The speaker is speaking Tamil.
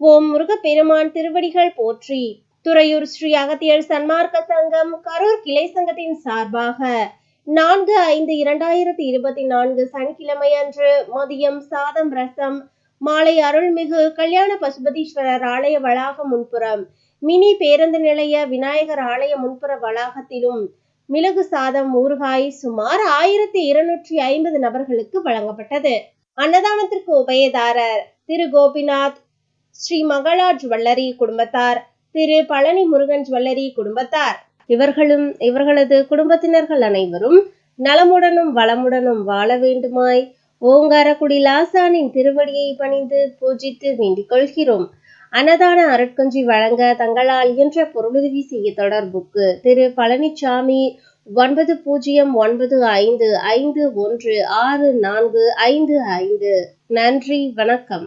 ஓம் முருகப்பெருமான் திருவடிகள் போற்றி. துறையூர் ஸ்ரீ அகத்தியர் சன்மார்க்க சங்கம் கரூர் கிளை சங்கத்தின் சார்பாக நான்கு ஐந்து இரண்டாயிரத்தி இருபத்தி நான்கு சனிக்கிழமை அன்று மதியம் சாதம் ரசம் மாலை அருள்மிகு கல்யாண பசுபதீஸ்வரர் ஆலய வளாகம் முன்புறம் மினி பேருந்து நிலைய விநாயகர் ஆலய முன்புற வளாகத்திலும் மிளகு சாதம் ஊறுகாய் சுமார் ஆயிரத்தி இருநூற்றி ஐம்பது நபர்களுக்கு வழங்கப்பட்டது. அன்னதானத்திற்கு உபயதாரர் திரு கோபிநாத் ஸ்ரீ மகளா ஜுவல்லரி குடும்பத்தார் திரு பழனி முருகன் ஜுவல்லரி குடும்பத்தார். இவர்களும் இவர்களது குடும்பத்தினர்கள் அனைவரும் நலமுடனும் வளமுடனும் வாழ வேண்டுமாய் ஓங்காரக்குடி லாசானின் திருவடியை பணிந்து பூஜித்து வேண்டிக் கொள்கிறோம். அன்னதான அருட்கஞ்சி வழங்க தங்களால் இயன்ற பொருளுதவி செய்ய தொடர்புக்கு திரு பழனிசாமி ஒன்பது பூஜ்ஜியம் ஒன்பது ஐந்து ஐந்து ஒன்று ஆறு நான்கு ஐந்து ஐந்து. நன்றி வணக்கம்.